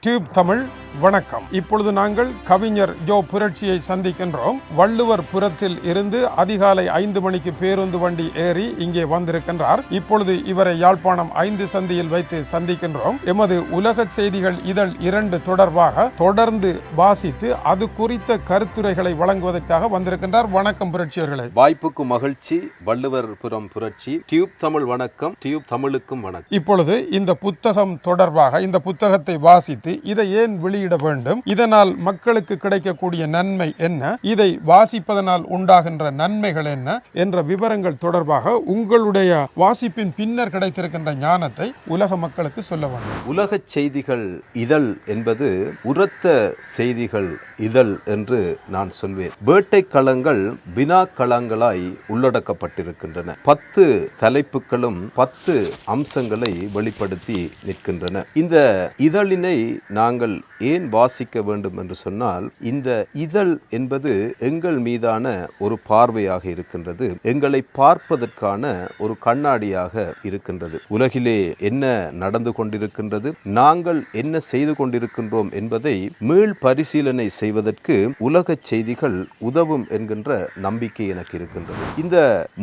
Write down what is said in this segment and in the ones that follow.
Tube Tamil வணக்கம். இப்பொழுது நாங்கள் கவிஞர் ஜோ புரட்சியை சந்திக்கின்றோம். வள்ளுவர் புறத்தில் இருந்து அதிகாலை ஐந்து மணிக்கு பேருந்து வண்டி ஏறி இங்கே வந்திருக்கின்றார். இப்பொழுது இவரை யாழ்ப்பாணம் ஐந்து சந்தியில் வைத்து சந்திக்கின்றோம். எமது உலக செய்திகள் இதழ் இரண்டு தொடர்பாக தொடர்ந்து வாசித்து அது குறித்த கருத்துரைகளை வழங்குவதற்காக வந்திருக்கின்றார். வணக்கம் புரட்சியர்களே. வாய்ப்புக்கு மகிழ்ச்சி வள்ளுவர் புறம் புரட்சி. டியூப் தமிழ் வணக்கம். டியூப் தமிழுக்கும் வணக்கம். இப்பொழுது இந்த புத்தகம் தொடர்பாக இந்த புத்தகத்தை வாசித்து இதை ஏன் வெளியிட வேண்டும்? இதனால் மக்களுக்கு கிடைக்கக்கூடிய நன்மை என்ன? இதை வாசிப்பதனால் உண்டாகின்ற நன்மைகள் என்ன? என்ற விவரங்கள் தொடர்பாக உங்களுடைய வாசிப்பின் பின்னர் கிடைத்திருக்கின்ற ஞானத்தை உலக மக்களுக்கு சொல்ல வேண்டும். உலக செய்திகள் இதழ் என்பது உரத்த செய்திகள் இதழ் என்று நான் சொல்வேன். வேட்டை களங்கள் வினா களங்களாய் உள்ளடக்கப்பட்டிருக்கின்றன. பத்து தலைப்புகளும் பத்து அம்சங்களை வெளிப்படுத்தி நிற்கின்றன. இந்த இதழினை நாங்கள் ஏன் வாசிக்க வேண்டும் என்று சொன்னால் இந்த இதழ் என்பது எங்கள் மீதான ஒரு பார்வையாக இருக்கின்றது. எங்களை பார்ப்பதற்கான ஒரு கண்ணாடியாக இருக்கின்றது. உலகிலே என்ன நடந்து கொண்டிருக்கின்றது நாங்கள் என்ன செய்து கொண்டிருக்கின்றோம் என்பதை மீள் பரிசீலனை செய்வதற்கு உலக செய்திகள் உதவும் என்கின்ற நம்பிக்கை எனக்கு இருக்கின்றது. இந்த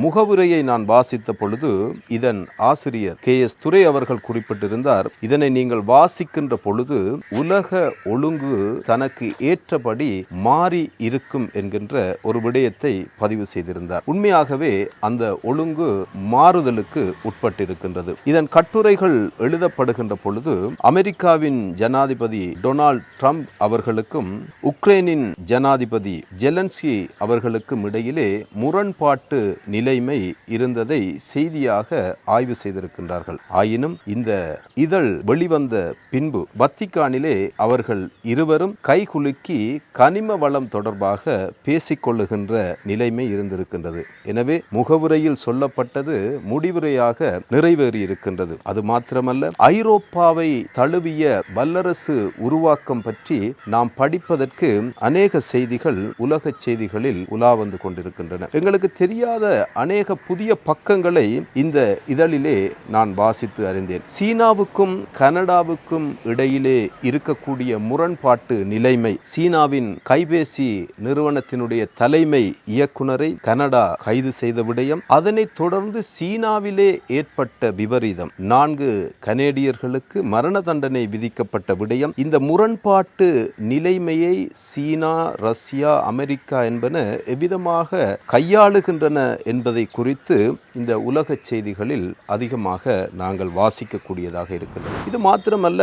முகவுரையை நான் வாசித்த பொழுது இதன் ஆசிரியர் கே எஸ் துரை அவர்கள் குறிப்பிட்டிருந்தார் இதனை நீங்கள் வாசிக்கின்ற பொழுது உலக ஒழுங்கு தனக்கு ஏற்றபடி மாறி இருக்கும் என்கின்ற ஒரு விடயத்தை பதிவு செய்திருந்தார். உண்மையாகவே அந்த ஒழுங்கு மாறுதலுக்கு உட்பட்டிருக்கின்றது. இதன் கட்டுரைகள் எழுதப்படுகின்ற பொழுது அமெரிக்காவின் ஜனாதிபதி டொனால்ட் ட்ரம்ப் அவர்களுக்கும் உக்ரைனின் ஜனாதிபதி ஜெலன்ஸ்கி அவர்களுக்கும் இடையிலே முரண்பாட்டு நிலைமை இருந்ததை செய்தியாக ஆய்வு செய்திருக்கின்றார்கள். ஆயினும் இந்த இதழ் வெளிவந்த பின்பு வத்திக்கானிலே அவர்கள் இருவரும் கைகுலுக்கி கனிம வளம் தொடர்பாக பேசிக்கொள்ளுகின்ற நிலைமை இருந்திருக்கின்றது. எனவே முகவுரையில் சொல்லப்பட்டது முடிவுரையாக நிறைவேறி இருக்கின்றது அது மாத்திரமல்ல ஐரோப்பாவை தழுவிய வல்லரசு உருவாக்கம் பற்றி நாம் படிப்பதற்கு அநேக செய்திகள் உலக செய்திகளில் உலா வந்து கொண்டிருக்கின்றன. எங்களுக்கு தெரியாத அநேக புதிய பக்கங்களை இந்த இதழிலே நான் வாசித்து அறிந்தேன். சீனாவுக்கும் கனடாவுக்கும் இடையிலே இருக்கக்கூடிய முரண்பாட்டு நிலைமை. சீனாவின் கைபேசி நிறுவனத்தினுடைய தலைமை இயக்குனரை கனடா கைது செய்த விடயம் அதனைத் தொடர்ந்து சீனாவிலே ஏற்பட்ட விபரீதம். நான்கு கனேடியர்களுக்கு மரண தண்டனை விதிக்கப்பட்ட விடயம். இந்த முரண்பாட்டு நிலைமையை சீனா ரஷ்யா அமெரிக்கா என்பன எவ்விதமாக கையாளுகின்றன என்பதை குறித்து இந்த உலக செய்திகளில் அதிகமாக நாங்கள் வாசிக்கக்கூடியதாக இருக்கிறது இது மாத்திரமல்ல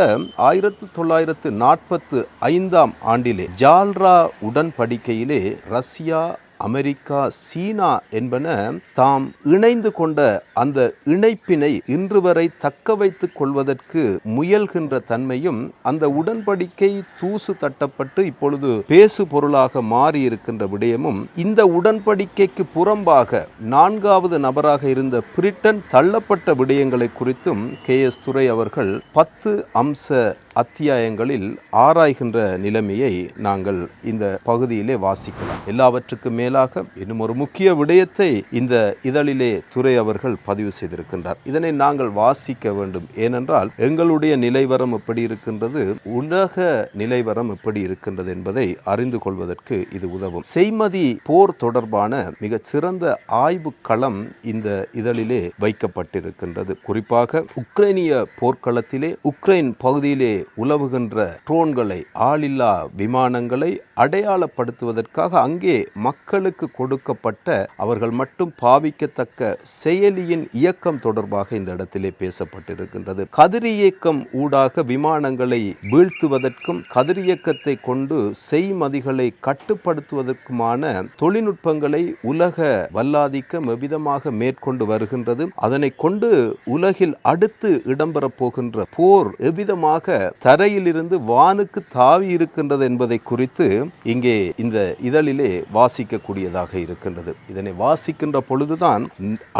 ஆயிரத்து தொள்ளாயிரத்து நாற்பத்து ஐந்தாம் ஆண்டிலே ஜால்ரா உடன்படிக்கையிலே ரஷ்யா அமெரிக்கா சீனா என்பன தாம் இணைந்து கொண்ட அந்த இணைப்பினை இன்று வரை தக்க வைத்துக் கொள்வதற்கு முயல்கின்ற தன்மையும் அந்த உடன்படிக்கை தூசு தட்டப்பட்டு இப்பொழுது பேசு பொருளாக மாறி இருக்கின்ற விடயமும் இந்த உடன்படிக்கைக்கு புறம்பாக நான்காவது நபராக இருந்த பிரிட்டன் தள்ளப்பட்ட விடயங்களை குறித்தும் கே எஸ் துரை அவர்கள் பத்து அம்ச அத்தியாயங்களில் ஆராய்கின்ற நிலைமையை நாங்கள் இந்த பகுதியிலே வாசிக்கலாம். எல்லாவற்றுக்கும் மேலாக இன்னும் ஒரு முக்கிய விடயத்தை இந்த இதழிலே துறை அவர்கள் பதிவு செய்திருக்கின்றார். இதனை நாங்கள் வாசிக்க வேண்டும். ஏனென்றால் எங்களுடைய நிலைவரம் எப்படி இருக்கின்றது உலக நிலைவரம் எப்படி இருக்கின்றது என்பதை அறிந்து கொள்வதற்கு இது உதவும். செய்மதி போர் தொடர்பான மிக சிறந்த ஆய்வு களம் இந்த இதழிலே வைக்கப்பட்டிருக்கின்றது. குறிப்பாக உக்ரைனிய போர்க்களத்திலே உக்ரைன் பகுதியிலே உலவுகின்ற ட்ரோன்களை ஆளில்லா விமானங்களை அடையாளப்படுத்துவதற்காக அங்கே மக்களுக்கு கொடுக்கப்பட்ட அவர்கள் மட்டும் பாவிக்கத்தக்க செயலியின் இயக்கம் தொடர்பாக இந்த இடத்திலே பேசப்பட்டிருக்கின்றது. கதிரியக்கம் ஊடாக விமானங்களை வீழ்த்துவதற்கும் கதிரியக்கத்தை கொண்டு செய்மதிகளை கட்டுப்படுத்துவதற்குமான தொழில்நுட்பங்களை உலக வல்லாதிக்கம் எவ்விதமாக மேற்கொண்டு வருகின்றது அதனை கொண்டு உலகில் அடுத்து இடம்பெறப் போகின்ற போர் எவ்விதமாக தரையிலிருந்து வானுக்கு தாவி இருக்கின்றது என்பதை குறித்து இங்கே இந்த இதழிலே வாசிக்கக்கூடியதாக இருக்கின்றது. இதனை வாசிக்கின்ற பொழுதுதான்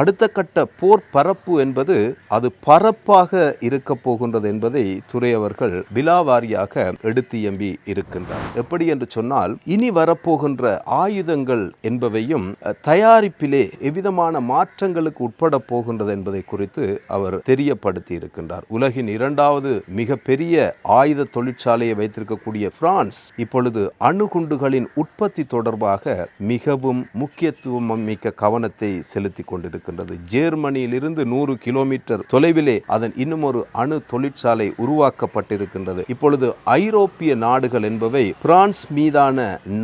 அடுத்த கட்ட போர் பரப்பு என்பது அது பரப்பாக இருக்க போகின்றது என்பதை துறையவர்கள் விலாவாரியாக எடுத்து எம்பி இருக்கின்றார். எப்படி என்று சொன்னால் இனி வரப்போகின்ற ஆயுதங்கள் என்பவையும் தயாரிப்பிலே எவ்விதமான மாற்றங்களுக்கு உட்பட போகின்றது என்பதை குறித்து அவர் தெரியப்படுத்தி இருக்கின்றார். உலகின் இரண்டாவது மிகப்பெரிய ஆயுத தொழிற்சாலையை வைத்திருக்கக்கூடிய பிரான்ஸ் இப்பொழுது அணுகுண்டுகளின் உற்பத்தி தொடர்பாக மிகவும் முக்கியத்துவம் மிக்க கவனத்தை செலுத்தி கொண்டிருக்கின்றது. ஜெர்மனியிலிருந்து நூறு கிலோமீட்டர் தொலைவிலே அதன் இன்னும் ஒரு அணு தொழிற்சாலை உருவாக்கப்பட்டிருக்கின்றது. இப்பொழுது ஐரோப்பிய நாடுகள் என்பவை பிரான்ஸ் மீதான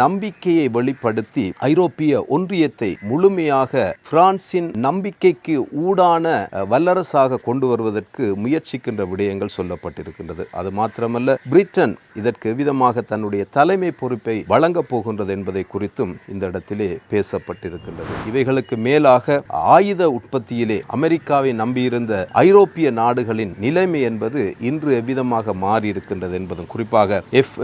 நம்பிக்கையை வெளிப்படுத்தி ஐரோப்பிய ஒன்றியத்தை முழுமையாக பிரான்சின் நம்பிக்கைக்கு ஊடான வல்லரசாக கொண்டு வருவதற்கு முயற்சிக்கின்ற விடயங்கள் சொல்லப்பட்டிருக்கின்றது. அது மாத்திரமல்ல பிரிட்டன் இதற்கு எவ்விதமாக தன்னுடைய தலைமை பொறுப்பை வழங்கப் போகின்றது என்பதை குறித்தும் இந்த இடத்திலே பேசப்பட்டிருக்கின்றது. இவைகளுக்கு மேலாக ஆயுத உற்பத்தியிலே அமெரிக்காவை நம்பியிருந்த ஐரோப்பிய நாடுகளின் நிலைமை என்பது இன்று எவ்விதமாக மாறியிருக்கின்றது என்பதும் குறிப்பாக எஃப்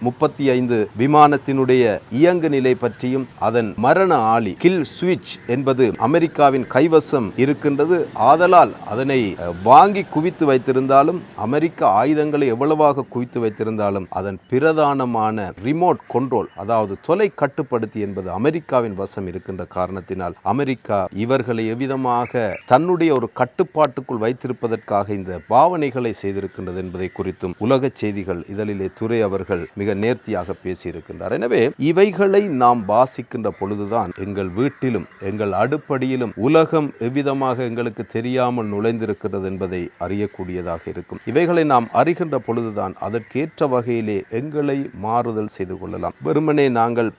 முப்பத்தி ஐந்து விமானத்தினுடைய இயங்கு நிலை பற்றியும் அதன் மரண ஆளி கில் சுவிட்ச் என்பது அமெரிக்காவின் கைவசம் இருக்கின்றது. ஆதலால் அதனை வாங்கி குவித்து வைத்திருந்தாலும் அமெரிக்க ஆயுதங்களை எவ்வளவாக குவித்து வைத்திருந்தாலும் அதன் பிரதானமான ரிமோட் கண்ட்ரோல் அதாவது தொலை கட்டுப்படுத்தி என்பது அமெரிக்காவின் வசம் இருக்கின்ற காரணத்தினால் அமெரிக்கா இவர்களை எவ்விதமாக தன்னுடைய ஒரு கட்டுப்பாட்டுக்குள் வைத்திருப்பதற்காக இந்த பாவனைகளை செய்திருக்கின்றது என்பதை குறித்தும் உலக செய்திகள் இதழிலே துறை அவர்கள் மிக நேர்த்தியாக பேசியிருக்கின்றார். எனவே இவைகளை நாம் வாசிக்கின்ற பொழுதுதான் எங்கள் வீட்டிலும் எங்கள் அடுப்படியிலும் உலகம் எவ்விதமாக எங்களுக்கு தெரியாமல் நுழைந்திருக்கிறது என்பதை அறியக்கூடியதாக இருக்கும். இவைகளை நாம் அறிகின்ற பொழுதுதான். அதற்கேற்ற வகையிலே எங்களை மாறுதல் செய்து கொள்ளலாம். வெறுமனே நாங்கள்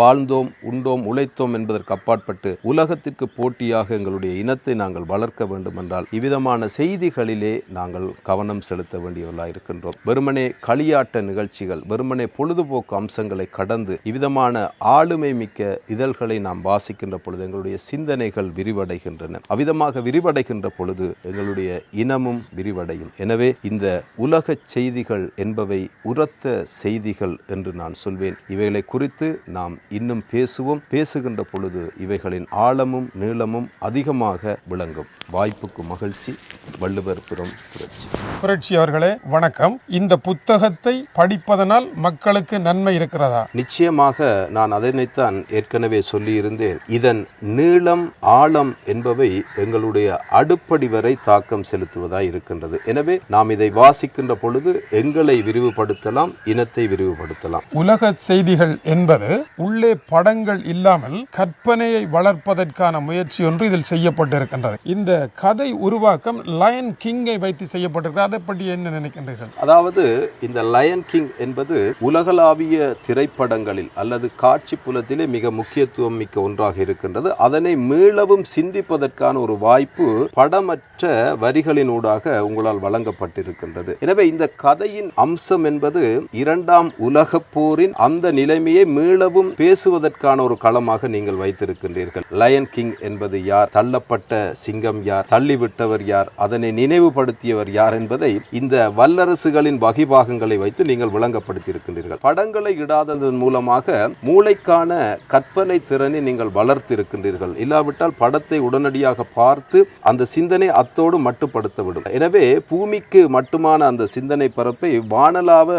வாழ்ந்தோம் உண்டோம் உழைத்தோம் என்பதற்கு அப்பாற்பட்டு உலகத்திற்கு போட்டியாக எங்களுடைய இனத்தை நாங்கள் வளர்க்க வேண்டும் என்றால் இவ்விதமான செய்திகளிலே நாங்கள் கவனம் செலுத்த வேண்டியவர்களாக இருக்கின்றோம். வெறுமனே களியாட்ட நிகழ்ச்சிகள் வெறுமனே பொழுதுபோக்கு அம்சங்களை கடந்து இவ்விதமான ஆளுமை மிக்க இதழ்களை நாம் வாசிக்கின்ற பொழுது எங்களுடைய சிந்தனைகள் விரிவடைகின்றன. அவ்விதமாக விரிவடைகின்ற பொழுது எங்களுடைய இனமும் விரிவடையும். எனவே இந்த உலக செய்திகள் என்பவை உரத்த செய்திகள் என்று நான் சொல்வேன். இவைகளை குறித்து நாம் இன்னும் பேசுவோம். பேசுகின்ற பொழுது இவைகளின் ஆழமும் நீளமும் அதிகமாக விளங்கும். வாய்ப்புக்கு மகிழ்ச்சி. வள்ளுவர் புறம் புரட்சி. புரட்சி அவர்களே வணக்கம். இந்த புத்தகத்தை படிப்பதனால் மக்களுக்கு நன்மை இருக்கிறதா? நிச்சயமாக நான் அதனைத்தான் ஏற்கனவே சொல்லியிருந்தேன். இதன் நீளம் ஆழம் என்பவை எங்களுடைய அடுப்படி வரை தாக்கம் செலுத்துவதாய் இருக்கின்றது. எனவே நாம் இதை வாசிக்கின்ற பொழுது எங்களை விரிவுபடுத்தலாம் இனத்தை விரிவுபடுத்தலாம். உலக செய்திகள் என்பது உள்ளே படங்கள் இல்லாமல் கற்பனையை வளர்ப்பதற்கான முயற்சி ஒன்று இதில் செய்யப்பட்டிருக்கின்றது. இந்த கதை உருவாக்கம் லயன் கிங்கை வைத்து செய்யப்பட்டிருக்கிறது. அதை பற்றி என்ன நினைக்கின்றீர்கள்? அதாவது இந்த லயன் கிங் என்பது உலகளாவிய திரைப்படங்களில் அல்லது காட்சி புலத்திலே மிக முக்கியத்துவம் மிக்க ஒன்றாக இருக்கின்றது. அதனை மீளவும் சிந்திப்பதற்கான ஒரு வாய்ப்பு படமற்ற வரிகளினூடாக உங்களால் வழங்கப்பட்டிருக்கின்றது. எனவே இந்த கதையின் அம்சம் என்பது இரண்டாம் உலகப் போரின் அந்த நிலைமையை மீளவும் பேசுவதற்கான ஒரு களமாக நீங்கள் வைத்திருக்கின்றீர்கள். லயன் கிங் என்பது யார்? தள்ளப்பட்ட சிங்கம் யார்? தள்ளிவிட்டவர் யார்? அதனை நினைவுபடுத்தியவர் யார் என்பதை இந்த வல்லரசுகளின் வகிபாகங்களை வைத்து நீங்கள் விளங்கப்படுத்தியிருக்கின்றீர்கள். படங்களை இடாததன் மூலமாக மூளைக்கான கற்பனை திறனை நீங்கள் வளர்த்திருக்கின்றீர்கள். இல்லாவிட்டால் படத்தை உடனடியாக பார்த்து அந்த சிந்தனை அத்தோடு மட்டுப்படுத்தவிடும். எனவே பூமிக்கு மட்டுமான அந்த சிந்தனை பரப்பை வானலாவ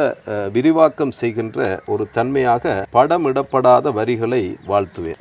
விரிவாக்கம் செய்கின்ற ஒரு தன்மையாக படமிடப்படாத வரிகளை வாழ்த்துவேன்.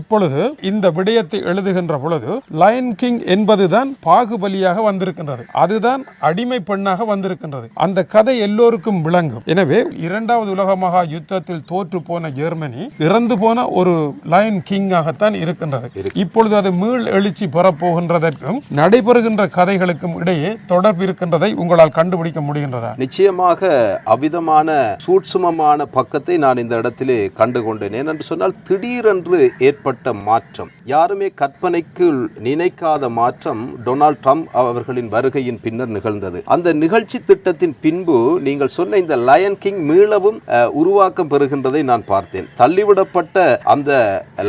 இப்பொழுது இந்த விடயத்தை எழுதுகின்ற பொழுது லயன் கிங் என்பதுதான் பாகுபலியாக வந்திருக்கின்றது. அதுதான் அடிமை பெண்ணாக வந்திருக்கின்றது. அந்த கதை எல்லோருக்கும் விளங்கும். எனவே இரண்டாவது உலக மகா யுத்தத்தில் தோற்று போன ஜெர்மனி இறந்து போன ஒரு லயன் கிங்காகத்தான் இருக்கின்றது. இப்பொழுது அது மீள் எழுச்சி பெறப்போகின்றதற்கும் நடைபெறுகின்ற கதைகளுக்கும் இடையே தொடர்பு இருக்கின்றதை உங்களால் கண்டுபிடிக்க முடிகின்றதா? நிச்சயமாக அவ்விதமான சூட்சுமமான பக்கத்தை நான் இந்த இடத்திலே கண்டுகொண்டேன். ஏனென்று சொன்னால் திடீரென்று ஏற்பட்ட மாற்றம். யாருமே கற்பனைக்கு நினைக்காத மாற்றம் டொனால்ட் ட்ரம்ப் அவர்களின் வருகையின் பின்னர் நிகழ்ந்தது. அந்த நிகழ்ச்சி திட்டத்தின் பின்பு நீங்கள் சொன்ன இந்த லயன் கிங் மீளவும் உருவாக்கம் பெறுகின்றதை நான் பார்த்தேன். தள்ளிவிடப்பட்ட அந்த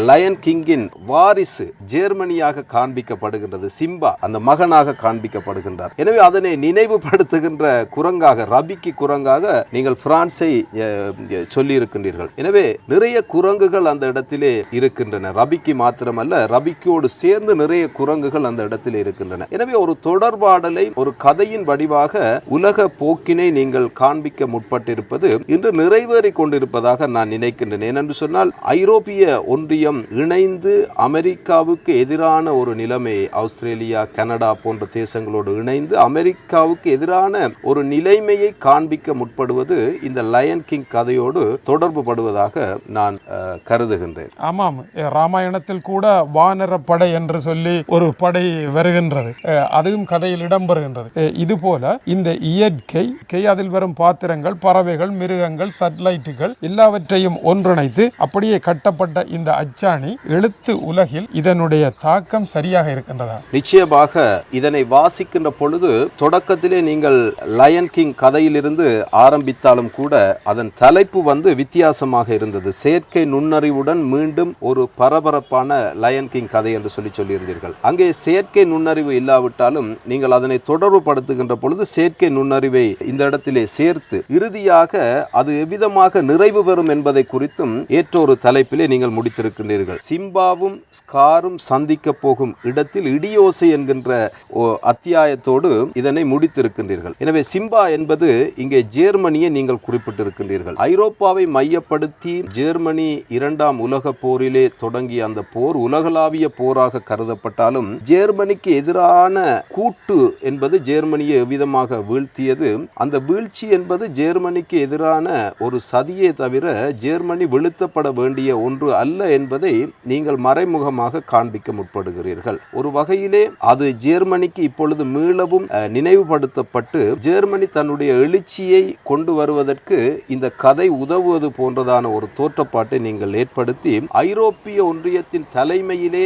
லயன் கிங்கின் வாரிசு ஜெர்மனியாக காண்பிக்கப்படுகின்றது. சிம்பா அந்த மகனாக காண்பிக்கப்படுகின்றார். எனவே அதனை நினைவுபடுத்துகின்ற குரங்காக ரபிக்கு குரங்காக நீங்கள் பிரான்ஸை சொல்லி இருக்கின்றீர்கள் எனவே நிறைய குரங்குகள் அந்த இடத்திலே இருக்கின்றன. ரபிக்கு மாத்திரமல்ல ரபிக்கோடு சேர்ந்து நிறைய குரங்குகள் அந்த இடத்தில் இருக்கின்றன. எனவே ஒரு தொடர்பாடலை ஒரு கதையின் வடிவாக உலக போக்கினை நீங்கள் காண்பிக்க முற்பட்டிருப்பது இன்று நிறைவேறி கொண்டிருப்பதாக நான் நினைக்கின்றேன். ஏனென்று சொன்னால் ஐரோப்பிய ஒன்றியம் இணைந்து அமெரிக்காவுக்கு எதிரான ஒரு நிலைமை ஆஸ்திரேலியா கனடா போன்ற தேசங்களோடு இணைந்து அமெரிக்காவுக்கு எதிரான ஒரு நிலைமையை காண்பிக்க முற்படுவது இந்த லயன் கிங் கதையோடு தொடர்பு படுவதாக நான் கருதுகின்றேன். ஆமாம். ராமாயணத்தில் கூட வானர படை என்று சொல்லி ஒரு படை வருகின்றது. அதுவும் கதையில் இடம்பெறுகின்றது. இது போல இந்த இயற்கை கை அதில் வரும் பாத்திரங்கள் பறவைகள் மிருகங்கள் சட்டலைட்டுகள் எல்லாவற்றையும் ஒன்றிணைத்து அப்படியே கட்டப்பட்ட இந்த அச்சாணி எழுத்து உலகில் இதனுடைய தாக்கம் சரியாக இருக்கின்றதா? நிச்சயமாக இதனை வாசிக்கின்ற பொழுது தொடக்கத்திலே நீங்கள் லயன் கிங் கதையிலிருந்து ஆரம்பித்தாலும் கூட அதன் தலைப்பு வந்து வித்தியாசமாக இருந்தது. செயற்கை நுண்ணறிவுடன் மீண்டும் ஒரு பரபரப்பான லயன் கிங் கதை என்று சொல்லி சொல்லியிருந்தீர்கள். அங்கே செயற்கை நுண்ணறிவு இல்லாவிட்டாலும் நீங்கள் அதனை தொடர்பு படுத்துகின்ற பொழுது செயற்கை நுண்ணறிவை இந்த இடத்திலே சேர்த்து இறுதியாக அது எவ்விதமாக நிறைவு பெறும் என்பதை குறித்தும் ஏற்ற ஒரு தலைப்பிலே நீங்கள் முடித்திருக்கின்றீர்கள். சிம்பாவும் ஸ்காரும் சந்திக்க போகும் இடத்தில் இடியோசை என்கின்ற ஓ அத்தியாயத்தோடு இதனை முடித்திருக்கின்றீர்கள். எனவே சிம்பா என்பது இங்கே ஜெர்மனியை நீங்கள் குறிப்பிட்டிருக்கின்றீர்கள். ஐரோப்பாவை மையப்படுத்தி ஜெர்மனி இரண்டாம் உலக போரிலே தொடங்கிய அந்த போர் உலகளாவிய போராக கருதப்பட்டாலும் ஜெர்மனிக்கு எதிரான கூட்டு என்பது ஜெர்மனியை எவ்விதமாக வீழ்த்தியது? அந்த வீழ்ச்சி என்பது ஜெர்மனிக்கு எதிரான ஒரு சதியே தவிர ஜெர்மனி வெளுத்தப்பட வேண்டிய ஒன்று அல்ல என்பதை நீங்கள் மறைமுகமாக காண்பிக்க முற்படுகிறீர்கள். ஒரு வகையிலே அது ஜெர்மனிக்கு இப்பொழுது மீளவும் நினைவுபடுத்தப்பட்டு ஜெர்மனி தன்னுடைய எழுச்சியை கொண்டு வருவதற்கு இந்த கதை உதவுவது போன்றதான ஒரு தோற்றப்பாட்டை நீங்கள் ஏற்படுத்தி ஐரோப்பிய ஒன்றியத்தின் தலைமையிலே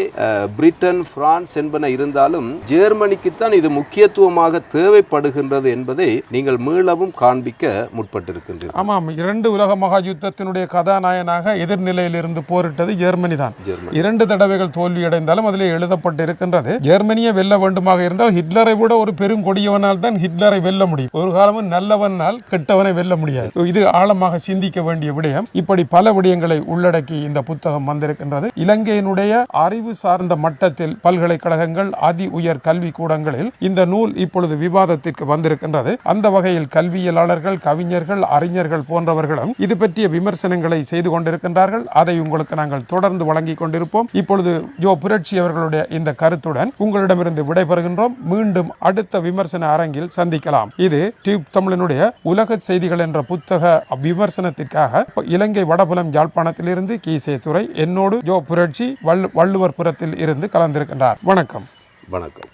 பிரிட்டன் பிரான்ஸ் என்பன இருந்தாலும் ஜெர்மனிக்குத்தான் இது முக்கியத்துவமாக தேவைப்படுகின்றது என்பதை நீங்கள் மீளவும் காண்பிக்க முற்பட்டிருக்கின்றீர்கள். ஆமாம் இரண்டு உலக மகா யுத்தத்தினுடைய கதாநாயகனாக எதிர்நிலையில் இருந்து போரிட்டது ஜெர்மனி தான். ஜெர்மனி. இரண்டு தடவைகள் தோல்வியடைந்தாலும் அதிலே எழுதப்பட்டு இருக்கின்றது ஜெர்மனியை வெல்ல வேண்டுமாக இருந்தால் ஹிட்லரை விட ஒரு பெரும் கொடியவனால் தான் ஹிட்லரை வெல்ல முடியும். ஒரு காலமும் நல்லவனால் கெட்டவனை வெல்ல முடியாது. இது ஆழமாக சிந்திக்க வேண்டிய விடயம். இப்படி பல விடயங்களை உள்ளடக்கி இந்த புத்தகம் வந்திருக்கின்றது. இலங்கையினுடைய அறிவு சார்ந்த மட்டத்தில் பல்கலைக்கழகங்கள் அதி உயர் கல்வி கூடங்களில் இந்த நூல் இப்பொழுது விவாதத்திற்கு வந்திருக்கின்றது. அந்த வகையில் கல்வியலாளர்கள் கவிஞர்கள் அறிஞர்கள் போன்றவர்களும் இது பற்றிய விமர்சனங்களை செய்து கொண்டிருக்கின்றார்கள். அதை உங்களுக்கு நாங்கள் தொடர்ந்து வழங்கிக் கொண்டிருப்போம். இப்பொழுது ஜோ புரட்சி அவர்களுடைய இந்த கருத்துடன் உங்களிடமிருந்து விடைபெறுகின்றோம். மீண்டும் அடுத்த விமர்சன அரங்கில் சந்திக்கலாம். இது டியூப் தமிழனுடைய உலக செய்திகள் என்ற புத்தக விமர்சனத்திற்காக இலங்கை வடபுலம் யாழ்ப்பாணத்திலிருந்து கீசே துறை என்னோடு ஜோ. புரட்சி வள்ளுவர் புறத்தில் இருந்து கலந்திருக்கின்றார். வணக்கம். வணக்கம்.